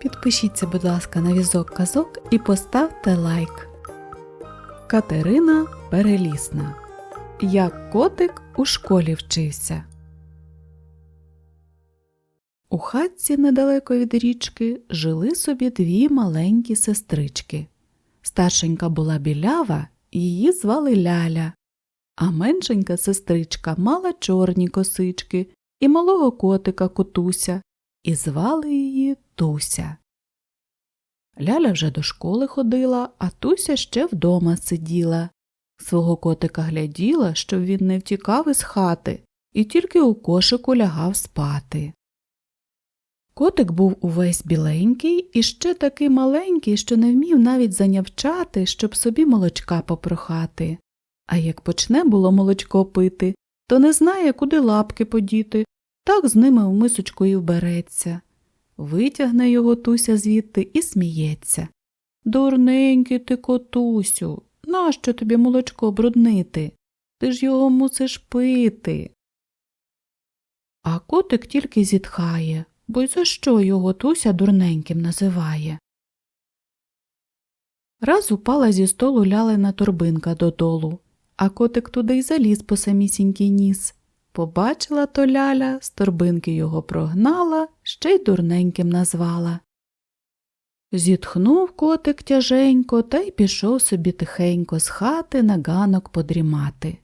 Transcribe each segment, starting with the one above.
Підпишіться, будь ласка, на візок казок і поставте лайк. Катерина Перелісна. Як котик у школі вчився. У хатці недалеко від річки жили собі дві маленькі сестрички. Старшенька була білява, її звали Ляля, а меншенька сестричка мала чорні косички і малого котика котуся, і звали її Туся. Ляля вже до школи ходила, а Туся ще вдома сиділа. Свого котика гляділа, щоб він не втікав із хати, і тільки у кошику лягав спати. Котик був увесь біленький і ще такий маленький, що не вмів навіть занявчати, щоб собі молочка попрохати. А як почне було молочко пити, то не знає, куди лапки подіти, так з ними в мисочку і вбереться. Витягне його Туся звідти і сміється. Дурненький ти, котусю, нащо тобі молочко бруднити? Ти ж його мусиш пити. А котик тільки зітхає, бо й за що його Туся дурненьким називає. Раз упала зі столу лялина торбинка додолу, а котик туди й заліз по самісінький ніс. Побачила то ляля, з торбинки його прогнала, ще й дурненьким назвала. Зітхнув котик тяженько та й пішов собі тихенько з хати на ганок подрімати.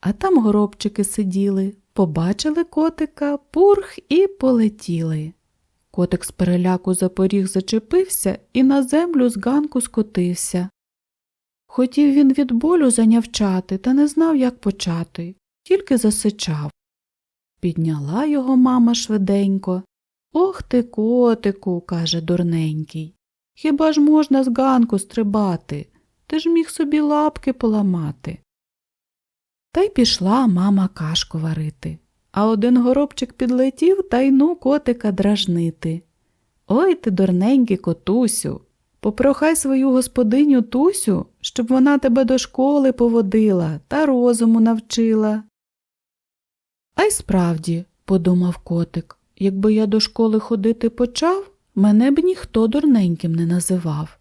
А там горобчики сиділи, побачили котика, пурх і полетіли. Котик з переляку за поріг зачепився і на землю з ганку скотився. Хотів він від болю занявчати, та не знав, як почати, тільки засичав. Підняла його мама швиденько. Ох ти, котику, каже дурненький. Хіба ж можна з ганку стрибати? Ти ж міг собі лапки поламати. Та й пішла мама кашку варити. А один горобчик підлетів та й ну котика дражнити. Ой ти, дурненький котусю, попрохай свою господиню Тусю, щоб вона тебе до школи поводила та розуму навчила. А й справді, подумав котик, якби я до школи ходити почав, мене б ніхто дурненьким не називав.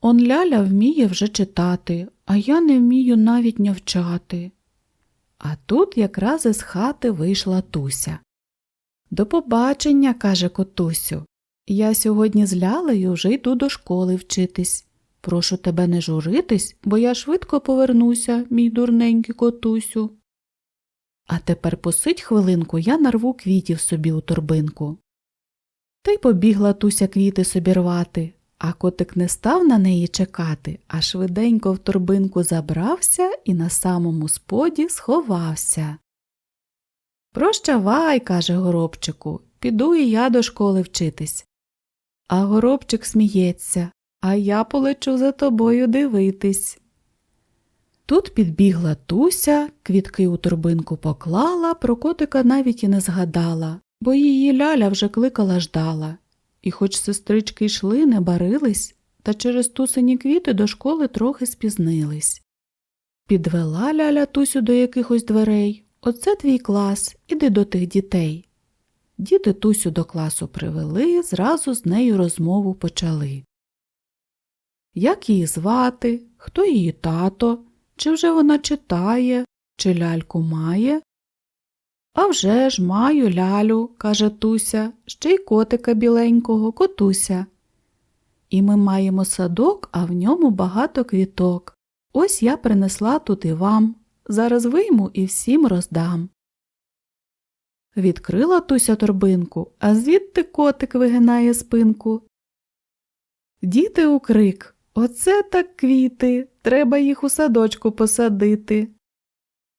Он ляля вміє вже читати, а я не вмію навіть нявчати. А тут якраз із хати вийшла Туся. До побачення, каже котусю. Я сьогодні з лялею вже йду до школи вчитись. Прошу тебе не журитись, бо я швидко повернуся, мій дурненький котусю. А тепер посидь хвилинку, я нарву квітів собі у торбинку. Та й побігла Туся квіти собі рвати, а котик не став на неї чекати, а швиденько в торбинку забрався і на самому споді сховався. Прощавай, каже горобчику, піду і я до школи вчитись. А горобчик сміється, а я полечу за тобою дивитись. Тут підбігла Туся, квітки у торбинку поклала, про котика навіть і не згадала, бо її ляля вже кликала ждала. І хоч сестрички йшли, не барились, та через тусені квіти до школи трохи спізнились. Підвела ляля Тусю до якихось дверей. Оце твій клас, іди до тих дітей. Діти Тусю до класу привели, зразу з нею розмову почали. Як її звати, хто її тато, чи вже вона читає, чи ляльку має? А вже ж маю лялю, каже Туся, ще й котика біленького, котуся. І ми маємо садок, а в ньому багато квіток. Ось я принесла тут і вам. Зараз вийму і всім роздам. Відкрила Туся торбинку, а звідти котик вигинає спинку. Діти у крик Оце так квіти. Треба їх у садочку посадити.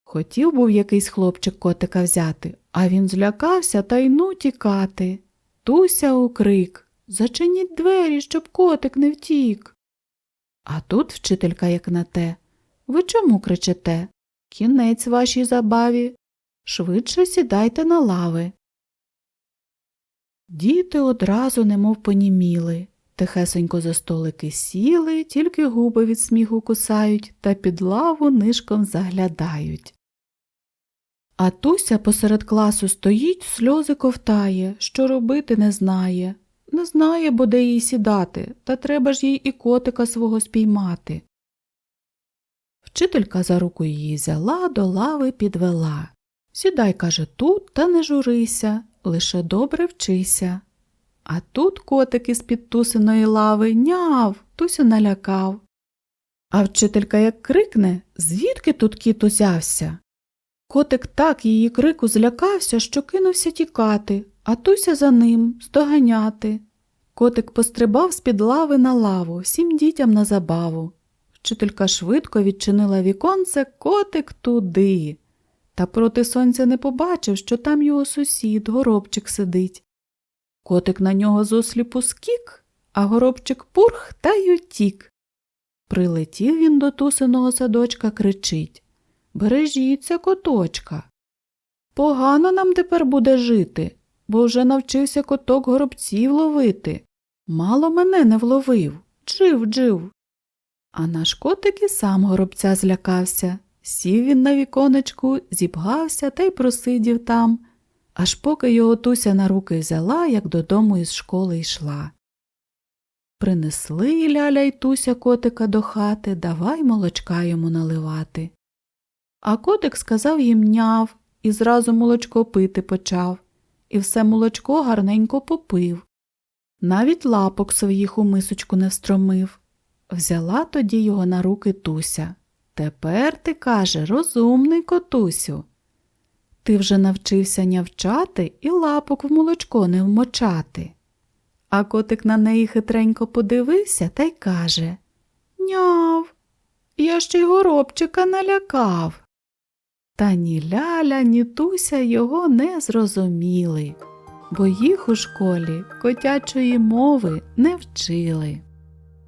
Хотів був якийсь хлопчик котика взяти, а він злякався та й ну тікати. Туся у крик Зачиніть двері, щоб котик не втік. А тут вчителька, як на те. Ви чому кричите? Кінець вашій забаві. Швидше сідайте на лави. Діти одразу немов поніміли. Тихесенько за столики сіли, тільки губи від сміху кусають та під лаву нишком заглядають. А Туся посеред класу стоїть, сльози ковтає, що робити не знає. Не знає, бо де їй сідати, та треба ж їй і котика свого спіймати. Вчителька за руку її взяла, до лави підвела. Сідай, каже, тут та не журися, лише добре вчися. А тут котик із під тусиної лави няв, Тусю налякав. А вчителька як крикне, звідки тут кіт узявся? Котик так її крику злякався, що кинувся тікати, а Туся за ним здоганяти. Котик пострибав з-під лави на лаву, всім дітям на забаву. Вчителька швидко відчинила віконце, котик туди. Та проти сонця не побачив, що там його сусід, горобчик сидить. Котик на нього зосліпу скік, а горобчик пурх та й утік. Прилетів він до тусиного садочка, кричить Бережіться, коточка. Погано нам тепер буде жити, бо вже навчився коток горобців ловити. Мало мене не вловив, джив, джив. А наш котик і сам горобця злякався. Сів він на віконечку, зібгався та й просидів там, аж поки його туся на руки взяла, як додому із школи йшла. Принесли ляля й туся котика до хати, давай молочка йому наливати. А котик сказав їм няв і зразу молочко пити почав, і все молочко гарненько попив. Навіть лапок своїх у мисочку не встромив. Взяла тоді його на руки Туся. Тепер ти, каже, розумний котусю. Ти вже навчився нявчати і лапок в молочко не вмочати. А котик на неї хитренько подивився та й каже Няв, я ще й горобчика налякав. Та ні ляля, ні туся його не зрозуміли, бо їх у школі котячої мови не вчили.